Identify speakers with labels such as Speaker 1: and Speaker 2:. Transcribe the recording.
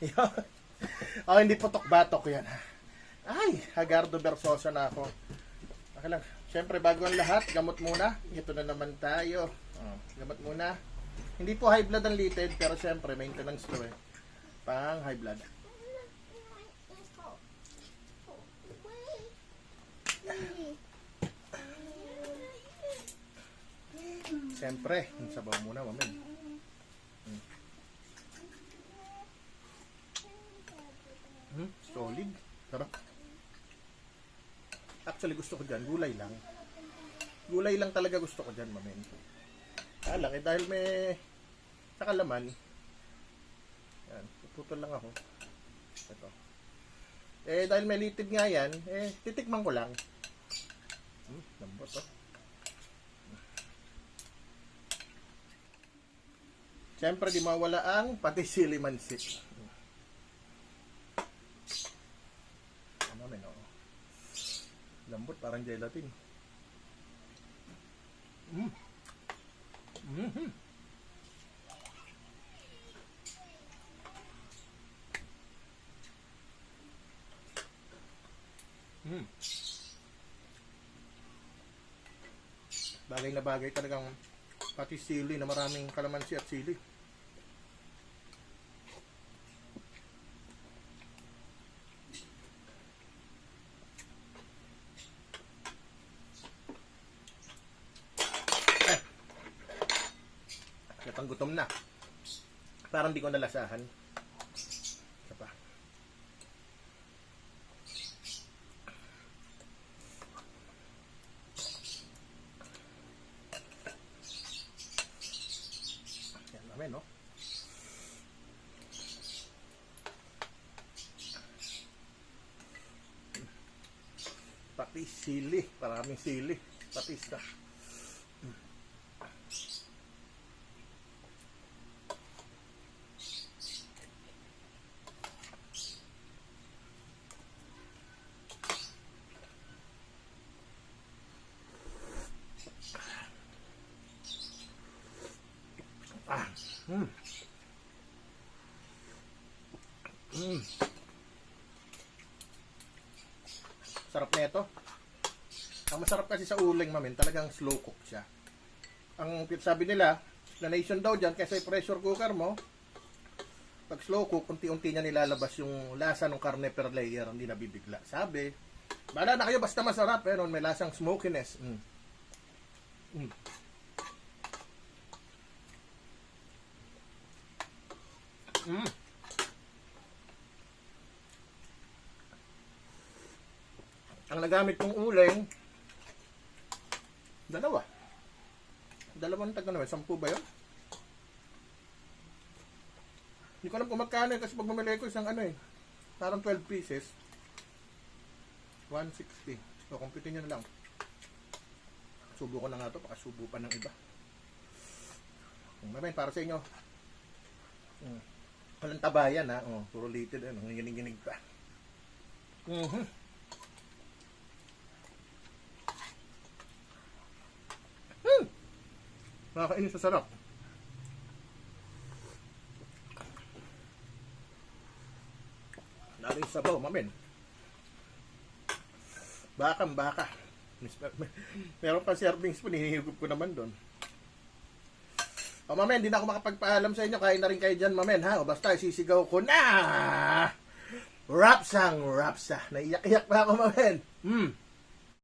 Speaker 1: Oh, hindi putok-batok yan. Ay, Hagardo Versosa na ako. Okay lang. Siyempre, bago ang lahat, gamot muna. Ito na naman tayo. Oh, gamot muna. Hindi po high blood ang litid, pero siyempre, maintenance to eh. Pang high blood. Siyempre, sabaw muna, mamin. Hmm, solid. Sarap. Actually, gusto ko dyan, gulay lang. Gulay lang talaga gusto ko dyan, mamin. Ah, lang, eh, dahil may sa kalaman, yan, puputol lang ako. Ito. Eh, dahil may litid nga yan, eh, titikman ko lang. Hmm, lambot, oh. Siyempre, di mawala ang pati sili mansit. Ano men, oh. Lambot, parang gelatin. Mm. Mm-hmm. Mm. Bagay na bagay talagang pati sili na maraming kalamansi at sili. Katang gutom na. Parang di ko nalasahan. Isa pa. Yan namin, no? Pati sili. Maraming sili. Patis na. Ah. Mm. Sarap na ito. Ang masarap kasi sa uling mamin, talagang slow cook siya. Ang sabi nila, explanation daw dyan, kasi pressure cooker mo, pag slow cook, unti-unti niya nilalabas yung lasa ng karne per layer, hindi nabibigla. Sabi, bala na kayo, basta masarap, pero may lasang smokiness. Mm. Mm. Mm. Ang nagamit kong uling, dalawa. Dalawang tag na sampu ba yun? Hindi ko alam kung magkano eh, kasi pag mamili ko isang ano eh, parang 12 pieces, 160. So, compute nyo na lang. Subo ko na nga to, pakasubo pa ng iba. Mamay, para sa inyo. Mm. Walang tabayan ha. Oh, puro litid. Ano, nanginginig pa. Mhm. Hmm. Nakakainis sa sarap. Daling sabaw, mamin. Bakang baka. Meron pa serving spoon, hinihigop ko naman doon. O mamen, hindi na ako makapagpaalam sa inyo. Kain na rin kayo dyan, mamen, ha? O basta, sisigaw ko na! Rapsang, rapsa. Naiyak-iyak pa ako, mamen. Hmm.